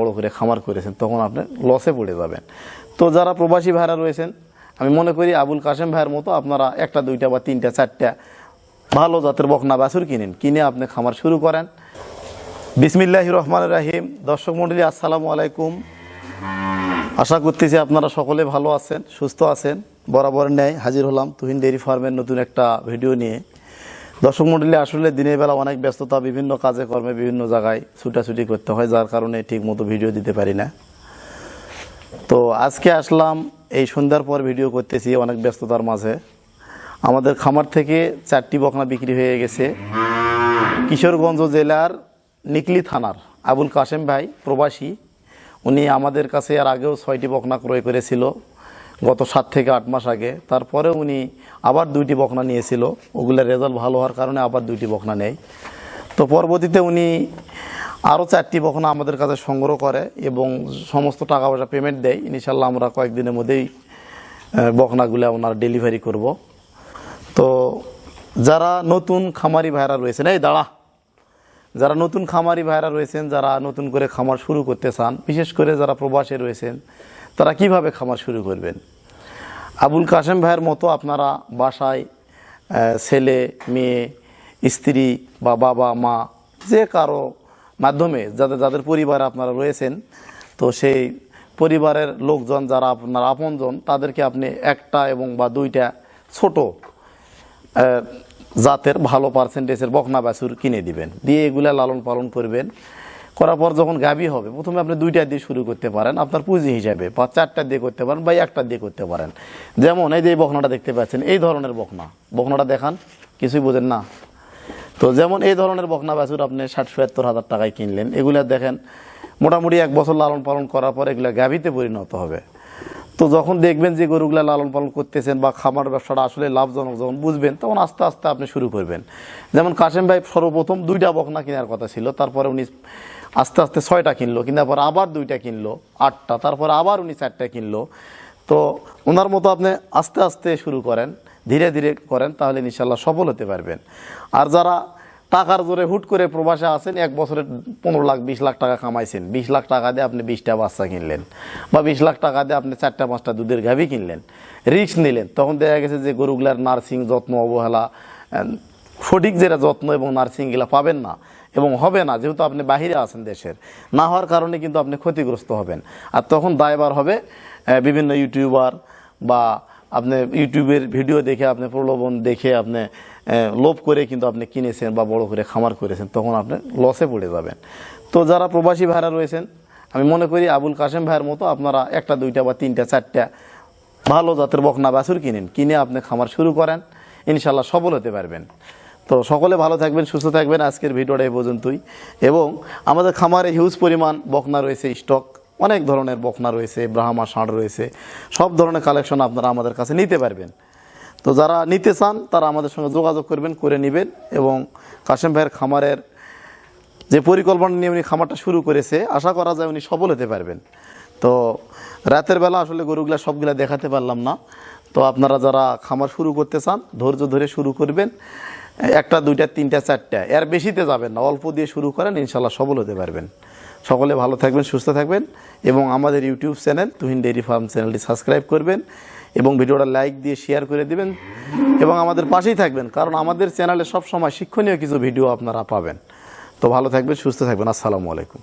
বড় করে খামার করেছেন, তখন আপনি লসে পড়ে যাবেন। তো যারা প্রবাসী ভাইরা রয়েছেন, আমি মনে করি আবুল কাশেম ভাইয়ের মতো আপনারা একটা, দুইটা বা তিনটা, চারটা ভালো জাতের বকনা বাছুর কিনেন, কিনে আপনি খামার শুরু করেন। বিসমিল্লাহ রহমান রাহিম। দর্শক মন্ডলী, আসসালামু আলাইকুম। আশা করতেছি আপনারা সকলে ভালো আছেন, সুস্থ আছেন। বরাবর ন্যায় হাজির হলাম তুহিন ডেয়ারি ফার্মের নতুন একটা ভিডিও নিয়ে। দর্শক মন্ডলী, আসলে দিনের বেলা অনেক ব্যস্ততা, বিভিন্ন কাজে কর্মে বিভিন্ন জায়গায় ছুটাছুটি করতে হয়, যার কারণে ঠিক মতো ভিডিও দিতে পারি না। তো আজকে আসলাম, এই সন্ধ্যার পর ভিডিও করতেছি অনেক ব্যস্ততার মাঝে। আমাদের খামার থেকে চারটি বকনা বিক্রি হয়ে গেছে। কিশোরগঞ্জ জেলার নিকলি থানার আবুল কাশেম ভাই প্রবাসী। উনি আমাদের কাছে আর আগেও ছয়টি বকনা ক্রয় করেছিল। গত সাত থেকে আট মাস আগে। তারপরে উনি আবার দুইটি বকনা নিয়েছিল। ওগুলোর রেজাল্ট ভালো হওয়ার কারণে আবার দুইটি বকনা নেয়। তো পরবর্তীতে উনি আরও চারটি বকনা আমাদের কাছে সংগ্রহ করে এবং সমস্ত টাকা পয়সা পেমেন্ট দেয়। ইনশাল্লাহ আমরা কয়েকদিনের মধ্যেই বকনাগুলো ওনার ডেলিভারি করব। তো যারা নতুন খামারি ভাইরা রয়েছেন, এই দাঁড়া। যারা নতুন খামারি ভাইরা রয়েছেন, যারা নতুন করে খামার শুরু করতে চান, বিশেষ করে যারা প্রবাসে রয়েছেন, তারা কীভাবে খামার শুরু করবেন? আবুল কাশেম ভাইয়ের মতো আপনারা বাসায় ছেলে, মেয়ে, স্ত্রী বা বাবা, মা যে কারও মাধ্যমে যাদের যাদের পরিবারে আপনারা রয়েছেন, তো সেই পরিবারের লোকজন যারা আপনার আপনজন, তাদেরকে আপনি একটা এবং বা দুইটা ছোট জাতের ভালো পার্সেন্টেজের বকনা বাছুর কিনে দিবেন। দিয়ে এগুলা লালন পালন করবেন। করার পর যখন গাভী হবে, প্রথমে আপনি দুইটা দিয়ে শুরু করতে পারেন, আপনার পুঁজি হিসাবে, বা চারটা দিয়ে করতে পারেন, বা একটা দিয়ে করতে পারেন। যেমন এই যে এই বকনাটা দেখতে পাচ্ছেন, এই ধরনের বখনা বখনাটা দেখান, কিছুই বোঝেন না। তো যেমন এই ধরনের বখনা বাছুর আপনি ষাট, সত্তর হাজার টাকায় কিনলেন, এগুলো দেখেন, মোটামুটি এক বছর লালন পালন করার পর এগুলো গাভিতে পরিণত হবে। তো যখন দেখবেন যে গরুগুলা লালন পালন করতেছেন বা খামার ব্যবসাটা আসলে লাভজনক যখন বুঝবেন, তখন আস্তে আস্তে আপনি শুরু করবেন। যেমন কাশেম ভাই সর্বপ্রথম দুইটা বকনা কেনার কথা ছিল, তারপরে উনি আস্তে আস্তে ছয়টা কিনলো, কিনার পর আবার দুইটা কিনলো, আটটা, তারপর আবার উনি চারটা কিনলো। তো ওনার মতো আপনি আস্তে আস্তে শুরু করেন, ধীরে ধীরে করেন, তাহলে ইনশাল্লাহ সফল হতে পারবেন। আর যারা টাকার জোরে হুট করে প্রবাসে আছেন, এক বছরে পনেরো লাখ, বিশ লাখ টাকা কামাইছেন। বিশ লাখ টাকা দিয়ে আপনি বিশটা বাচ্চা কিনলেন বা বিশ লাখ টাকা দিয়ে আপনি চারটা, পাঁচটা দুধের গাভী কিনলেন। রিস্ক নিলেন। তখন দেখা গেছে যে গরুগুলার নার্সিং যত্ন, অবহেলা সঠিক যেটা যত্ন এবং নার্সিংগুলা পাবেন না এবং হবে না, যেহেতু আপনি বাহিরে আছেন দেশের। না হওয়ার কারণে কিন্তু আপনি ক্ষতিগ্রস্ত হবেন। আর তখন দায়বার হবে বিভিন্ন ইউটিউবার বা আপনি ইউটিউবের ভিডিও দেখে, আপনি প্রলোভন দেখে, আপনি লোভ করে কিন্তু আপনি কিনেছেন বা বড় করে খামার করেছেন, তখন আপনি লসে পড়ে যাবেন। তো যারা প্রবাসী ভাইরা রয়েছেন, আমি মনে করি আবুল কাশেম ভাইয়ের মতো আপনারা একটা, দুইটা বা তিনটা, চারটা ভালো জাতের বকনা বাছুর কিনেন, কিনে আপনি খামার শুরু করেন ইনশাল্লাহ সফল হতে পারবেন। তো সকলে ভালো থাকবেন, সুস্থ থাকবেন, আজকের ভিডিওটা এই পর্যন্তই। এবং আমাদের খামারে হিউজ পরিমাণ বকনা রয়েছে স্টক অনেক ধরনের বকনা রয়েছে, ব্রাহ্মা ষাঁড় রয়েছে। সব ধরনের কালেকশন আপনারা আমাদের কাছে নিতে পারবেন। তো যারা নিতে চান, তারা আমাদের সঙ্গে যোগাযোগ করবেন, করে নেবেন এবং কাশেম ভাইয়ের খামারের যে পরিকল্পনা নিয়ে উনি খামারটা শুরু করেছে, আশা করা যায় উনি সফল হতে পারবেন। তো রাতের বেলা আসলে গরুগুলা সবগুলা দেখাতে পারলাম না। তো আপনারা যারা খামার শুরু করতে চান, ধৈর্য ধরে শুরু করবেন। একটা, দুইটা, তিনটা, চারটা। এর বেশিতে যাবেন না, অল্প দিয়ে শুরু করেন ইনশাল্লাহ সফল হতে পারবেন। সকলে ভালো থাকবেন, সুস্থ থাকবেন এবং আমাদের YouTube channel Tuhin dairy farm চ্যানেলটি সাবস্ক্রাইব করবেন এবং ভিডিওটা লাইক দিয়ে শেয়ার করে দিবেন এবং আমাদের পাশেই থাকবেন, কারণ আমাদের চ্যানেলে সব সময় শিক্ষণীয় কিছু ভিডিও আপনারা পাবেন। তো ভালো থাকবেন, সুস্থ থাকবেন, আসসালামু আলাইকুম।